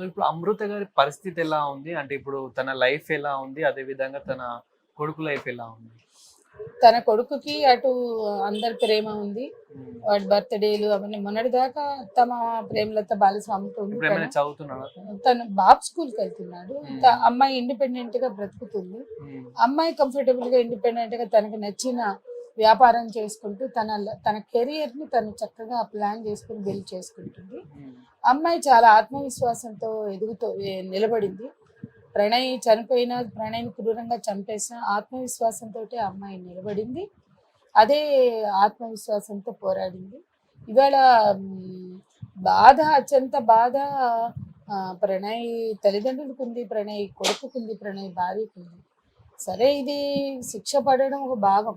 So ఇప్పుడు అమృత గారి పరిస్థితి ఎలా ఉంది? అంటే ఇప్పుడు తన లైఫ్ ఎలా ఉంది? అదే విధంగా తన కొడుకు లైఫ్ ఎలా ఉంది? తన కొడుకుకి అటు అందరి ప్రేమ ఉంది. వాడి బర్త్డేలు అవన్నీ మొన్నటి దాకా తమ ప్రేమలత బాలస్వామితో ఏమైనా తను. బాబు స్కూల్కి వెళ్తున్నాడు. అమ్మాయి ఇండిపెండెంట్గా బ్రతుకుతుంది. అమ్మాయి కంఫర్టబుల్గా ఇండిపెండెంట్గా తనకి నచ్చిన వ్యాపారం చేసుకుంటూ తన తన కెరియర్ని తను చక్కగా ప్లాన్ చేసుకుని బిల్డ్ చేసుకుంటుంది. అమ్మాయి చాలా ఆత్మవిశ్వాసంతో ఎదుగుతూ నిలబడింది. ప్రణయ్ చనిపోయిన ప్రణయ్ని క్రూరంగా చంపేసిన ఆత్మవిశ్వాసంతో అమ్మాయి నిలబడింది. అదే ఆత్మవిశ్వాసంతో పోరాడింది. ఇవాళ బాధ అత్యంత బాధ ప్రణయ్ తల్లిదండ్రులకు ఉంది ప్రణయ్ కొడుకుకుంది ప్రణయ్ భార్యకుంది సరే ఇది శిక్ష పడడం ఒక భాగం.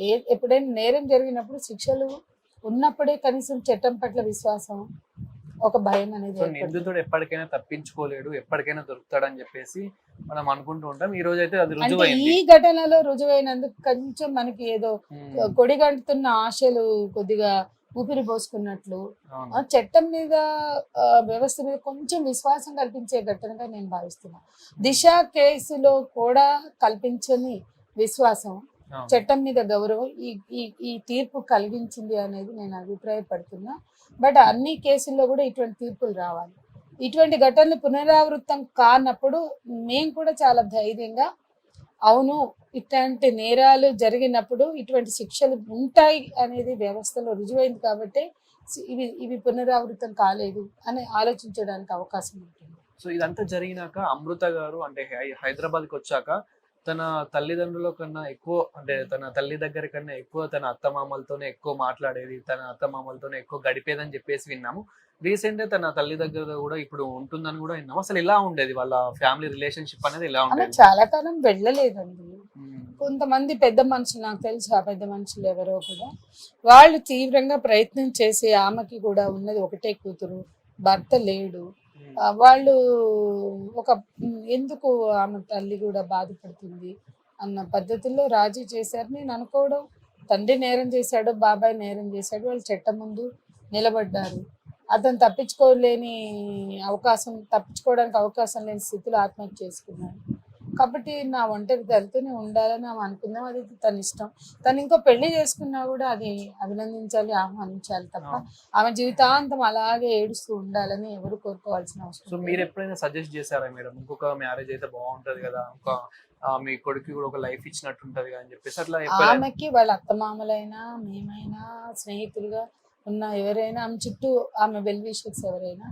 ఏ ఎప్పుడైనా నేరం జరిగినప్పుడు శిక్షలు ఉన్నప్పుడే కనీసం చట్టం పట్ల విశ్వాసం ఒక భయం అనేది. నిందితుడు ఎప్పటికైనా తప్పించుకోలేడు ఎప్పటికైనా దొరుకుతాడని చెప్పేసి మనం అనుకుంటూ ఉంటాం ఈ రోజు అయితే అది రుజువైంది ఈ ఘటనలో రుజువైనందుకు కొంచెం మనకి ఏదో. కొడిగంటుతున్న ఆశలు కొద్దిగా ఊపిరి పోసుకున్నట్లు చట్టం మీద వ్యవస్థ మీద కొంచెం విశ్వాసం కల్పించే ఘటనగా నేను భావిస్తున్నా దిశ కేసులో కూడా కల్పించని విశ్వాసం. చట్టం మీద గౌరవం ఈ ఈ ఈ తీర్పు కలిగించింది అనేది నేను అభిప్రాయపడుతున్నా. బట్ అన్ని కేసుల్లో కూడా ఇటువంటి తీర్పులు రావాలి. ఇటువంటి ఘటనలు పునరావృతం కానప్పుడు మేము కూడా చాలా ధైర్యంగా అవును ఇట్లాంటి నేరాలు జరిగినప్పుడు ఇటువంటి శిక్షలు ఉంటాయి అనేది వ్యవస్థలో రుజువైంది కాబట్టి ఇవి ఇవి పునరావృతం కాలేదు అని ఆలోచించడానికి అవకాశం ఉంటుంది. సో ఇదంతా జరిగినాక అమృత గారు అంటే హైదరాబాద్కి వచ్చాక తన తల్లిదండ్రుల కన్నా ఎక్కువ అంటే తన తల్లి దగ్గర కన్నా ఎక్కువ తన అత్తమామలతోనే ఎక్కువ మాట్లాడేది తన అత్తమామలతోనే ఎక్కువ గడిపేదని చెప్పేసి విన్నాము. రీసెంట్గా తన తల్లి దగ్గర కూడా ఇప్పుడు ఉంటుందని కూడా విన్నాము. అసలు ఎలా ఉండేది వాళ్ళ ఫ్యామిలీ రిలేషన్షిప్ అనేది ఆమె ఉండేది. చాలా కాలం వెళ్ళలేదండి. కొంతమంది పెద్ద మనుషులు నాకు తెలుసు ఆ పెద్ద మనుషులు ఎవరో కూడా వాళ్ళు తీవ్రంగా ప్రయత్నం చేసి ఆమెకి కూడా ఉన్నది ఒకటే కూతురు భర్త లేడు. వాళ్ళు ఒక ఎందుకు ఆమె తల్లి కూడా బాధపడుతుంది అన్న పద్ధతిలో రాజీ చేశారు నేను అనుకోవడం. తండ్రి నేరం చేశాడు బాబాయ్ నేరం చేశాడు వాళ్ళు చట్టం ముందు నిలబడ్డారు. అతను తప్పించుకోలేని అవకాశం తప్పించుకోవడానికి అవకాశం లేని స్థితిలో ఆత్మహత్య చేసుకున్నాడు. కాబట్టి నా ఒంటరి తల్లితోనే ఉండాలని ఆమె అనుకుందాం అది తన ఇష్టం తను ఇంకో పెళ్ళి చేసుకున్నా కూడా అది అభినందించాలి ఆహ్వానించాలి తప్ప. ఆమె జీవితాంతం అలాగే ఏడుస్తూ ఉండాలని ఎవరు కోరుకోవాల్సిన సో అవసరం మీరు. ఎప్పుడైనా సజెస్ట్ చేశారా మేడం ఇంకొక మ్యారేజ్ అయితే బాగుంటది కదా ఒక మీ కొడుకు కూడా ఒక లైఫ్ ఇచ్చినట్టు ఉంటది కదా అని చెప్పేసి అట్లా ఆమెకి వాళ్ళ అత్తమామలైనా మేమైనా స్నేహితులుగా ఉన్న ఎవరైనా ఆమె చుట్టూ ఆమె వెల్ విషర్స్ ఎవరైనా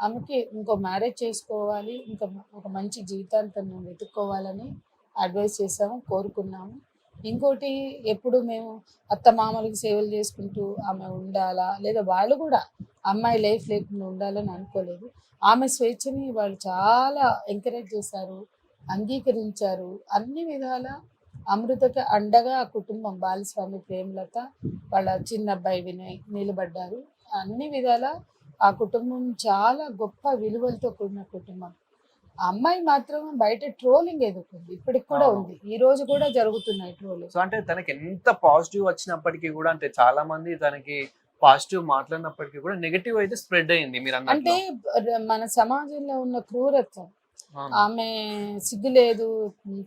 ఆమెకి ఇంకో మ్యారేజ్ చేసుకోవాలి ఇంకా ఒక మంచి జీవితాన్ని తను వెతుక్కోవాలని అడ్వైస్ చేసాము కోరుకున్నాము. ఇంకోటి ఎప్పుడు మేము అత్త మామలకి సేవలు చేసుకుంటూ ఆమె ఉండాలా లేదా వాళ్ళు కూడా అమ్మాయి లైఫ్ లేకుండా ఉండాలని అనుకోలేదు. ఆమె స్వేచ్ఛని వాళ్ళు చాలా ఎంకరేజ్ చేశారు అంగీకరించారు అన్ని విధాల అమృతకి అండగా ఆ కుటుంబం బాలస్వామి ప్రేమలత వాళ్ళ చిన్న అబ్బాయి వినయ్ నిలబడ్డారు. అన్ని విధాల ఆ కుటుంబం చాలా గొప్ప విలువలతో కూడిన కుటుంబం. అమ్మాయి మాత్రం బయట ట్రోలింగ్ ఎదుర్కొంది. ఇప్పటికి కూడా. ఉంది. ఈ రోజు కూడా జరుగుతున్నాయి ట్రోలింగ్. సో అంటే తనకి ఎంత పాజిటివ్ వచ్చినప్పటికీ కూడా అంటే చాలా మంది తనకి పాజిటివ్ మాట్లాడినప్పటికీ కూడా నెగటివ్ అయితే స్ప్రెడ్ అయింది మీరు అంటే మన సమాజంలో ఉన్న క్రూరత్వం. ఆమె సిగ్గు లేదు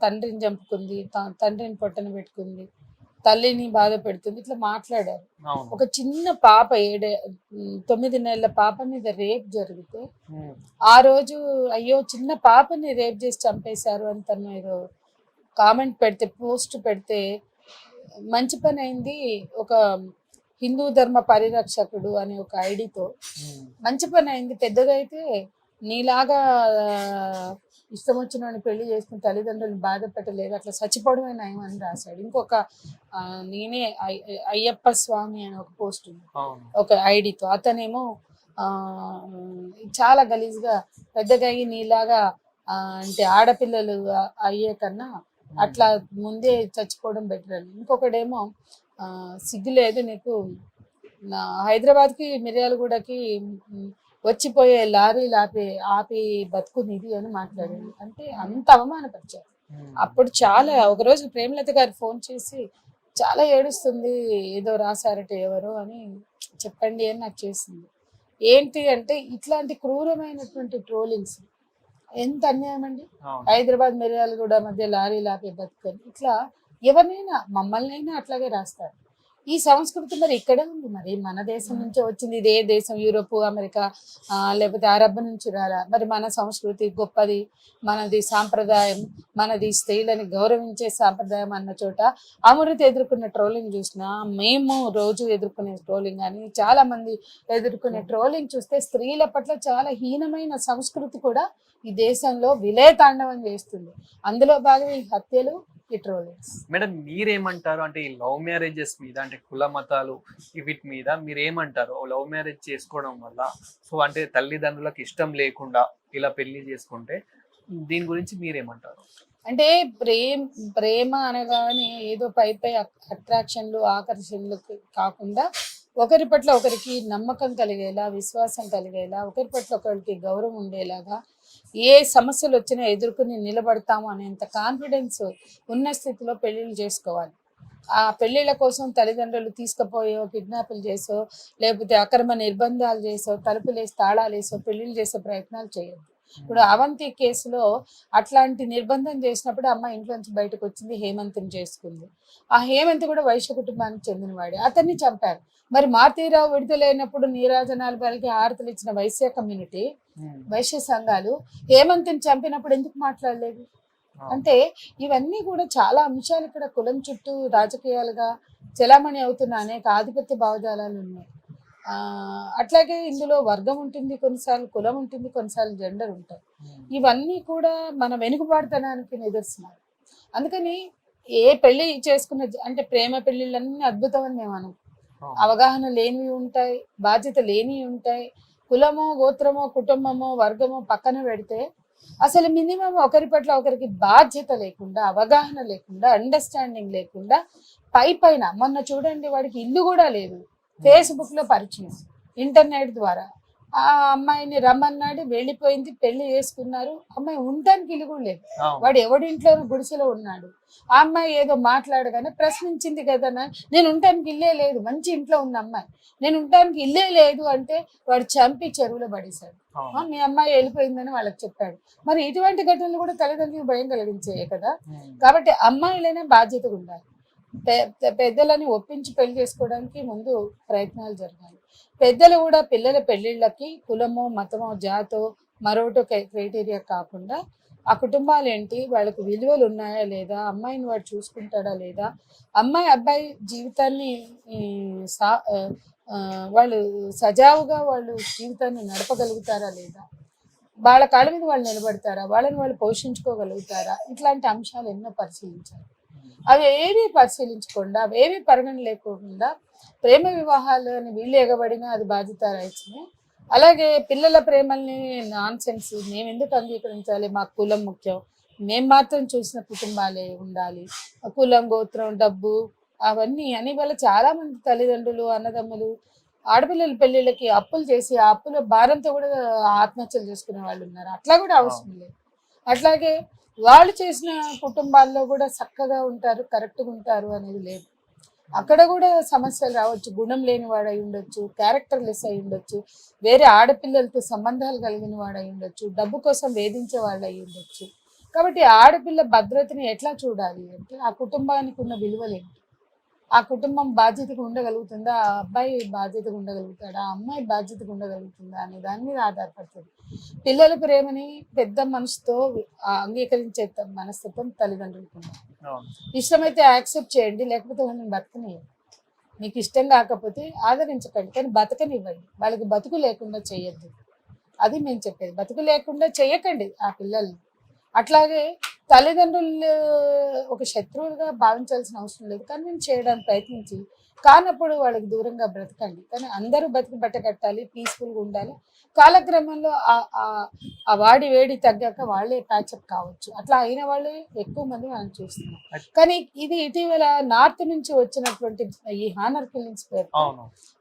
తండ్రిని చంపుకుంది తండ్రిని పొట్టన పెట్టుకుంది. తల్లిని బాధ పెడుతుంది. ఇట్లా మాట్లాడారు. ఒక చిన్న పాప ఏడే తొమ్మిది నెలల పాప మీద రేప్ జరిగితే. ఆ రోజు అయ్యో చిన్న పాపని రేప్ చేసి చంపేశారు అని తను ఏదో కామెంట్ పెడితే పోస్ట్ పెడితే మంచి పని అయింది. ఒక హిందూ ధర్మ పరిరక్షకుడు అనే ఒక ఐడితో. మంచి పని అయింది. పెద్దగా అయితే నీలాగా ఇష్టం వచ్చిన వాడిని పెళ్ళి చేసుకుని తల్లిదండ్రులు బాధ పెట్టలేదు. అట్లా చచ్చిపోవడమే నయం అని రాశాడు. ఇంకొక నేనే అయ్య- అయ్యప్ప స్వామి అని ఒక పోస్ట్ ఉంది. ఒక ఐడితో. అతనేమో చాలా గలీజ్గా పెద్దగా అయ్యి నీలాగా అంటే ఆడపిల్లలు అయ్యే కన్నా అట్లా ముందే చచ్చిపోవడం బెటర్ అని. ఇంకొకడేమో ఆ, సిగ్గు లేదు నీకు. నా హైదరాబాద్కి మిర్యాలగూడకి వచ్చిపోయే లారీలు ఆపి ఆపి బతుకు నిధి అని మాట్లాడాడు అంటే అంత అవమానపరిచారు. అప్పుడు చాలా ఒకరోజు ప్రేమలత గారు ఫోన్ చేసి చాలా ఏడుస్తుంది ఏదో రాశారట ఎవరో అని చెప్పండి అని నాకు చేసింది. ఏంటి అంటే ఇట్లాంటి క్రూరమైనటువంటి ట్రోలింగ్స్ ఎంత అన్యాయం అండి? హైదరాబాద్ మిర్యాలగూడ మధ్య లారీ లాపే బతుకని ఇట్లా ఎవరినైనా మమ్మల్ని అయినా అట్లాగే రాస్తారు. ఈ సంస్కృతి మరి ఇక్కడే ఉంది మరి. మన దేశం నుంచే వచ్చింది. ఇదే దేశం యూరోప్ అమెరికా లేకపోతే అరబ్ నుంచి రారా? మరి మన సంస్కృతి గొప్పది మనది సాంప్రదాయం మనది స్త్రీలని గౌరవించే సాంప్రదాయం అన్న చోట అమృత ఎదుర్కొన్న ట్రోలింగ్ చూసినా మేము రోజు ఎదుర్కొనే ట్రోలింగ్ కానీ చాలా మంది ఎదుర్కొనే ట్రోలింగ్ చూస్తే స్త్రీల పట్ల చాలా హీనమైన సంస్కృతి కూడా ఈ దేశంలో విలయతాండవం చేస్తుంది. అందులో భాగం ఈ హత్యలు మేడం మీరేమంటారు? అంటే ఈ లవ్ మ్యారేజెస్ మీద అంటే కుల మతాలు వీటి మీద మీరు ఏమంటారు లవ్ మ్యారేజ్ చేసుకోవడం వల్ల సో అంటే తల్లిదండ్రులకు ఇష్టం లేకుండా ఇలా పెళ్ళి చేసుకుంటే దీని గురించి మీరేమంటారు? అంటే ప్రేమ ప్రేమ అనగానే ఏదో పై పై అట్రాక్షన్లు ఆకర్షణలు కాకుండా ఒకరి పట్ల ఒకరికి నమ్మకం కలిగేలా విశ్వాసం కలిగేలా ఒకరి పట్ల ఒకరికి గౌరవం ఉండేలాగా ఏ సమస్యలు వచ్చినా ఎదుర్కొని నిలబడతాము అనేంత కాన్ఫిడెన్స్ ఉన్న స్థితిలో పెళ్ళిళ్ళు చేసుకోవాలి. ఆ పెళ్ళిళ్ళ కోసం తల్లిదండ్రులు తీసుకుపోయో కిడ్నాపులు చేసో లేకపోతే అక్రమ నిర్బంధాలు చేసో తలుపులేసి తాళాలు వేసో పెళ్ళిళ్ళు చేసే ప్రయత్నాలు చేయొద్దు. ఇప్పుడు అవంతి కేసులో అట్లాంటి నిర్బంధం చేసినప్పుడు అమ్మ ఇంట్లో నుంచి బయటకు వచ్చింది హేమంత్ని చేసుకుంది. ఆ హేమంత్ కూడా వైశ్య కుటుంబానికి చెందినవాడే. అతన్ని చంపారు. మరి మారుతీరావు విడుదలైనప్పుడు నీరాజనాలు పలికి హారతలు ఇచ్చిన వైశ్య కమ్యూనిటీ వైశ్య సంఘాలు హేమంత్ని చంపినప్పుడు ఎందుకు మాట్లాడలేదు? అంటే ఇవన్నీ కూడా చాలా అంశాలు ఇక్కడ కులం చుట్టూ రాజకీయాలుగా చలామణి అవుతున్న అనేక ఆధిపత్య భావజాలాలు ఉన్నాయి. అట్లాగే ఇందులో వర్గం ఉంటుంది కొన్నిసార్లు కులం ఉంటుంది కొన్నిసార్లు జెండర్ ఉంటాయి. ఇవన్నీ కూడా మన వెనుకబాటుతనానికి నిదర్శనాలు. అందుకని ఏ పెళ్ళి చేసుకున్న అంటే ప్రేమ పెళ్ళిళ్ళన్నీ అద్భుతం అని మేము అనం అవగాహన లేనివి ఉంటాయి బాధ్యత లేనివి ఉంటాయి. కులమో గోత్రమో కుటుంబమో వర్గమో పక్కన పెడితే అసలు మినిమం ఒకరి పట్ల ఒకరికి బాధ్యత లేకుండా అవగాహన లేకుండా అండర్స్టాండింగ్ లేకుండా పై పైన మొన్న చూడండి వాడికి ఇల్లు కూడా లేదు. ఫేస్బుక్లో పరిచయం. ఇంటర్నెట్ ద్వారా. ఆ అమ్మాయిని రమ్మన్నాడు వెళ్ళిపోయింది పెళ్ళి చేసుకున్నారు. అమ్మాయి ఉండడానికి ఇల్లు కూడా లేదు. వాడు ఎవడింట్లో గుడిసెలో ఉన్నాడు. ఆ అమ్మాయి ఏదో మాట్లాడగానే ప్రశ్నించింది కదా నేను ఉండటానికి ఇల్లే లేదు మంచి ఇంట్లో ఉన్న అమ్మాయి. నేను ఉండటానికి ఇల్లే లేదు అంటే వాడు చంపి చెరువులో పడేశాడు. మీ అమ్మాయి వెళ్ళిపోయిందని వాళ్ళకి చెప్పాడు. మరి ఇటువంటి ఘటనలు కూడా తల్లిదండ్రులకు భయం కలిగించాయి కదా. కాబట్టి అమ్మాయిలైనా బాధ్యతగా ఉండాలి. పెద్దలని ఒప్పించి పెళ్ళి చేసుకోవడానికి ముందు ప్రయత్నాలు జరగాలి. పెద్దలు కూడా పిల్లల పెళ్ళిళ్ళకి కులమో మతమో జాతో మరొకటో క్రైటీరియా కాకుండా ఆ కుటుంబాలు ఏంటి? వాళ్ళకు విలువలు ఉన్నాయా లేదా? అమ్మాయిని వాడు చూసుకుంటాడా లేదా? అమ్మాయి అబ్బాయి జీవితాన్ని ఈ, సా వాళ్ళు సజావుగా వాళ్ళు జీవితాన్ని నడపగలుగుతారా లేదా? వాళ్ళ కాళ్ళ మీద వాళ్ళు నిలబడతారా? వాళ్ళని వాళ్ళు పోషించుకోగలుగుతారా? ఇట్లాంటి అంశాలు ఎన్నో పరిశీలించాలి. అవి ఏవి పరిశీలించకుండా అవి ఏవి పరిగణ లేకుండా ప్రేమ వివాహాలు అని వీళ్ళు ఎగబడినా అది బాధ్యత రాయించింది అలాగే పిల్లల ప్రేమల్ని నాన్ సెన్స్ మేము ఎందుకు అంగీకరించాలి? మా కులం ముఖ్యం. మేము మాత్రం చూసిన కుటుంబాలే ఉండాలి. కులం గోత్రం డబ్బు అవన్నీ అని వల్ల చాలా మంది తల్లిదండ్రులు అన్నదమ్ములు ఆడపిల్లల పెళ్ళిళ్ళకి అప్పులు చేసి ఆ అప్పుల భారంతో కూడా ఆత్మహత్యలు చేసుకునే వాళ్ళు ఉన్నారు. అట్లా కూడా అవసరం లేదు. అట్లాగే వాళ్ళు చేసిన కుటుంబాల్లో కూడా చక్కగా ఉంటారు కరెక్ట్గా ఉంటారు అనేది లేదు. అక్కడ కూడా సమస్యలు రావచ్చు. గుణం లేని వాడు అయి ఉండొచ్చు క్యారెక్టర్లెస్ అయి ఉండొచ్చు వేరే ఆడపిల్లలతో సంబంధాలు కలిగిన వాడు అయి ఉండొచ్చు డబ్బు కోసం వేధించే వాళ్ళు అయి ఉండొచ్చు. కాబట్టి ఆడపిల్ల భద్రతని ఎట్లా చూడాలి అంటే ఆ కుటుంబానికి ఉన్న విలువలేంటి? ఆ కుటుంబం బాధ్యతగా ఉండగలుగుతుందా? ఆ అబ్బాయి బాధ్యతగా ఉండగలుగుతాడా? ఆ అమ్మాయి బాధ్యతగా ఉండగలుగుతుందా అనే దాని మీద ఆధారపడుతుంది. పిల్లల ప్రేమని పెద్ద మనసుతో అంగీకరించే మనస్తత్వం తల్లిదండ్రులకు ఇష్టమైతే యాక్సెప్ట్ చేయండి లేకపోతే వాళ్ళని బతకనివ్వండి మీకు ఇష్టం కాకపోతే ఆదరించకండి కానీ బతకనివ్వండి. వాళ్ళకి బతుకు లేకుండా చేయొద్దు. అది మేము చెప్పేది. బతుకు లేకుండా చేయకండి ఆ పిల్లల్ని. అట్లాగే తల్లిదండ్రులు ఒక శత్రువులుగా భావించాల్సిన అవసరం లేదు. కానీ మేము చేయడానికి ప్రయత్నించి కానప్పుడు వాళ్ళకి దూరంగా బ్రతకండి. కానీ అందరూ బతికి బట్ట కట్టాలి పీస్ఫుల్గా ఉండాలి. కాలక్రమంలో ఆ- వాడి వేడి తగ్గాక వాళ్ళే ప్యాచప్ కావచ్చు. అట్లా అయిన వాళ్ళే ఎక్కువ మంది మనం చూస్తున్నాం. కానీ ఇది ఇటీవల నార్త్ నుంచి వచ్చినటువంటి ఈ హానర్ పేరు.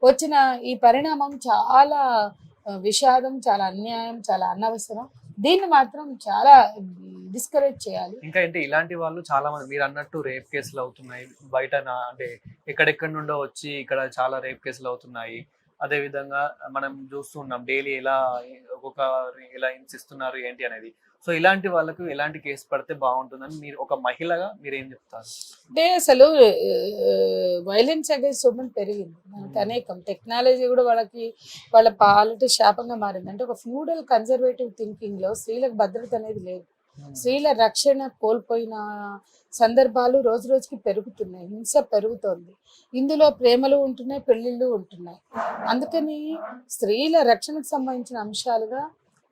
వచ్చిన ఈ పరిణామం చాలా విషాదం చాలా అన్యాయం చాలా అనవసరం. దీన్ని మాత్రం చాలా డిస్కరేజ్ చేయాలి. ఇంకా అంటే ఇలాంటి వాళ్ళు చాలా మంది మీరు అన్నట్టు రేప్ కేసులు అవుతున్నాయి. బయట అంటే ఎక్కడెక్కడి నుండో వచ్చి ఇక్కడ చాలా రేప్ కేసులు అవుతున్నాయి. అదే విధంగా మనం చూస్తున్నాం డైలీ ఎలా ఒక్కొక్క ఎలా హింసిస్తున్నారు ఏంటి అనేది. సో ఇలాంటి వాళ్ళకు ఎలాంటి కేసు పడితే బాగుంటుందని మీరు ఒక మహిళగా మీరు ఏం చెప్తారు? అంటే అసలు వైలెన్స్ అగేన్స్ ఉమెన్ పెరిగింది. మనకి అనేకం. టెక్నాలజీ కూడా వాళ్ళకి వాళ్ళ పాలిటీ శాపంగా మారింది. అంటే ఒక ఫ్యూడల్ కన్జర్వేటివ్ థింకింగ్లో స్త్రీలకు భద్రత అనేది లేదు. స్త్రీల రక్షణ కోల్పోయిన సందర్భాలు రోజు రోజుకి పెరుగుతున్నాయి. హింస పెరుగుతోంది. ఇందులో ప్రేమలు ఉంటున్నాయి పెళ్ళిళ్ళు ఉంటున్నాయి. అందుకని స్త్రీల రక్షణకు సంబంధించిన అంశాలుగా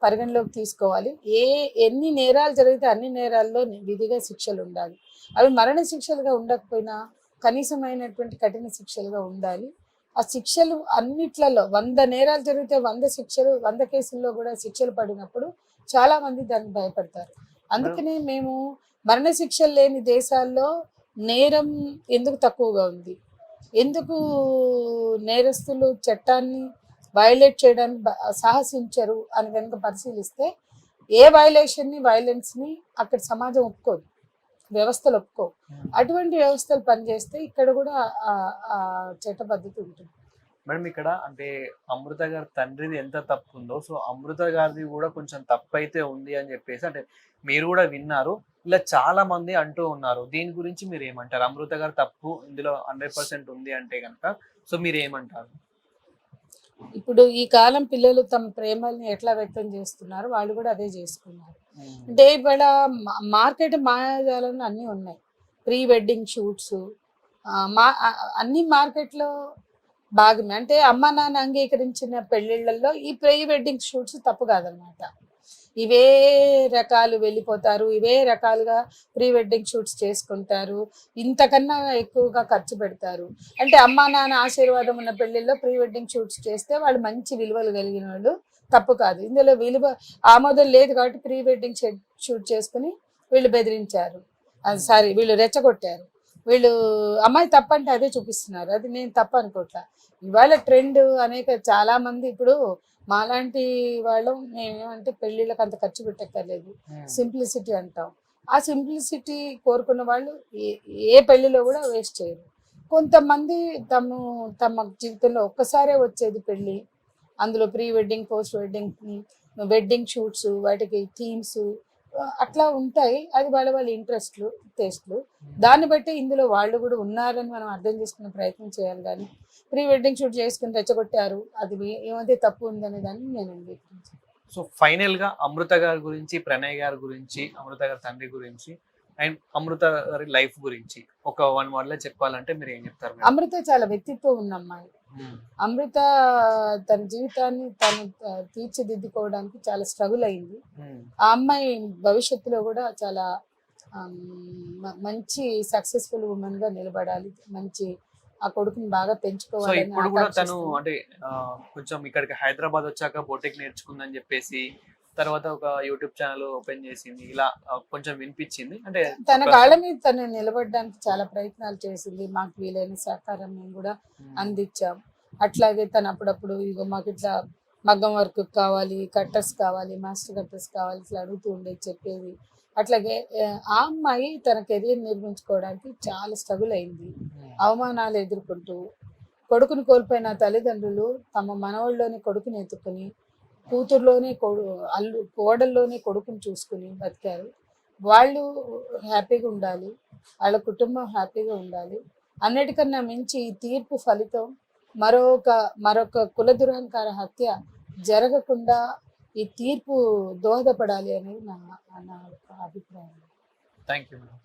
పరిగణలోకి తీసుకోవాలి. ఏ ఎన్ని నేరాలు జరిగితే అన్ని నేరాల్లో విధిగా శిక్షలు ఉండాలి. అవి మరణ శిక్షలుగా ఉండకపోయినా కనీసమైనటువంటి కఠిన శిక్షలుగా ఉండాలి. ఆ శిక్షలు అన్నిట్లలో వంద నేరాలు జరిగితే వంద శిక్షలు వంద కేసుల్లో కూడా శిక్షలు పడినప్పుడు చాలా మంది దానికి భయపడతారు. అందుకనే మేము మరణ శిక్షలు లేని దేశాల్లో నేరం ఎందుకు తక్కువగా ఉంది? ఎందుకు నేరస్తులు చట్టాన్ని వైలేట్ చేయడానికి సాహసించరు అని కనుక పరిశీలిస్తే ఏ వైలేషన్ని వైలెన్స్ని అక్కడ సమాజం ఒప్పుకోదు. వ్యవస్థలు ఒప్పుకోవు. అటువంటి వ్యవస్థలు పనిచేస్తే ఇక్కడ కూడా ఆ చట్టబద్ధత ఉంటుంది. మేడం ఇక్కడ అంటే అమృత గారి తండ్రిది ఎంత తప్పు ఉందో సో అమృత గారిది కూడా కొంచెం తప్పు అయితే ఉంది అని చెప్పేసి అంటే మీరు కూడా విన్నారు. ఇలా చాలా మంది అంటూ ఉన్నారు. దీని గురించి మీరు ఏమంటారు అమృత గారి తప్పు ఇందులో హండ్రెడ్ పర్సెంట్ ఉంది అంటే కనుక సో మీరు ఏమంటారు ఇప్పుడు ఈ కాలం పిల్లలు తమ ప్రేమల్ని ఎట్లా వ్యక్తం చేస్తున్నారు వాళ్ళు కూడా అదే చేసుకున్నారు. అంటే ఇక్కడ మా- మార్కెట్ మాయాజాలను అన్నీ ఉన్నాయి. ప్రీ వెడ్డింగ్ షూట్స్ మా అన్ని మార్కెట్లో భాగమే. అంటే అమ్మ నాన్న అంగీకరించిన పెళ్ళిళ్ళల్లో ఈ ప్రీ వెడ్డింగ్ షూట్స్ తప్పు కాదనమాట. ఇవే రకాలు వెళ్ళిపోతారు ఇవే రకాలుగా ప్రీ వెడ్డింగ్ షూట్స్ చేసుకుంటారు ఇంతకన్నా ఎక్కువగా ఖర్చు పెడతారు. అంటే అమ్మా నాన్న ఆశీర్వాదం ఉన్న పెళ్ళిల్లో ప్రీ వెడ్డింగ్ షూట్స్ చేస్తే వాళ్ళు మంచి విలువలు కలిగిన వాళ్ళు తప్పు కాదు. ఇందులో విలువ ఆమోదం లేదు కాబట్టి ప్రీ వెడ్డింగ్ షూట్ చేసుకుని వీళ్ళు బెదిరించారు. సారీ వీళ్ళు రెచ్చగొట్టారు. వీళ్ళు అమ్మాయి తప్పంటే అదే చూపిస్తున్నారు. అది నేను తప్పు అనుకోవట్లా ఇవాళ ట్రెండ్ అనేక చాలా మంది ఇప్పుడు మాలాంటి వాళ్ళం మేమేమంటే పెళ్ళిళ్ళకి అంత ఖర్చు పెట్టక్కర్లేదు. సింప్లిసిటీ అంటాం. ఆ సింప్లిసిటీ కోరుకున్న వాళ్ళు ఏ ఏ పెళ్ళిలో కూడా వేస్ట్ చేయరు. కొంతమంది తమ తమ జీవితంలో ఒక్కసారే వచ్చేది పెళ్ళి. అందులో pre wedding post wedding wedding shoots వాటికి థీమ్స్ అట్లా ఉంటాయి అది వాళ్ళ వాళ్ళ ఇంట్రెస్ట్లు టేస్ట్లు దాన్ని బట్టి ఇందులో వాళ్ళు కూడా ఉన్నారని మనం అర్థం చేసుకునే ప్రయత్నం చేయాలి కానీ ప్రీ వెడ్డింగ్ షూట్ చేసుకుని రెచ్చగొట్టారు అది ఏమైతే తప్పు ఉందనే దాన్ని నేను అంగీకరించాను సో ఫైనల్గా అమృత గారి గురించి ప్రణయ్ గారి గురించి అమృత గారి తండ్రి గురించి అండ్ అమృత గారి లైఫ్ గురించి ఒక వన్ వర్డ్లో చెప్పాలంటే మీరు ఏం చెప్తారు? అమృత చాలా వ్యక్తిత్వం ఉన్న అమ్మాయి మ్మ్. అమృత తన జీవితాన్ని తను తీర్చిదిద్దుకోవడానికి చాలా స్ట్రగుల్ అయింది. ఆ అమ్మాయి భవిష్యత్తులో కూడా చాలా మంచి సక్సెస్ఫుల్ ఉమెన్గా నిలబడాలి మంచి ఆ కొడుకుని బాగా సో పెంచుకోవాలని ఇప్పుడు కూడా తను ఆకాంక్షిస్తుంది. అంటే ఆ, కొంచెం ఇక్కడికి హైదరాబాద్ వచ్చాక బోటెక్ నేర్చుకుందని చెప్పేసి తర్వాత ఒక యూట్యూబ్ ఛానల్ ఓపెన్ చేసింది. ఇలా కొంచెం వినిపించింది. అంటే తన కాళ్ళ మీద తను నిలబడడానికి చాలా ప్రయత్నాలు చేసింది. మాకు వీలైన సహకారం మేము కూడా. అందించాం. అట్లాగే తను అప్పుడప్పుడు ఇగో మాకు ఇట్లా మగ్గం వర్క్ కావాలి కట్టర్స్ కావాలి మాస్టర్ కట్టర్స్ కావాలి ఇట్లా అడుగుతూ ఉండేది చెప్పేది. అట్లాగే ఆ, అమ్మాయి తన కెరీర్ నిర్మించుకోవడానికి చాలా స్ట్రగుల్ అయింది. అవమానాలు ఎదుర్కొంటూ కొడుకుని కోల్పోయిన తల్లిదండ్రులు తమ మనవళ్ళలోని కొడుకుని ఎత్తుకుని కూతుర్లోనే కొడు అల్లు కోడల్లోనే కొడుకుని చూసుకుని బతికారు. వాళ్ళు హ్యాపీగా ఉండాలి. వాళ్ళ కుటుంబం హ్యాపీగా ఉండాలి. అన్నిటికన్నా మించి ఈ తీర్పు ఫలితం మరొక మరొక కుల దురహంకార హత్య జరగకుండా ఈ తీర్పు దోహదపడాలి అనేది నా నా అభిప్రాయం. Thank you madam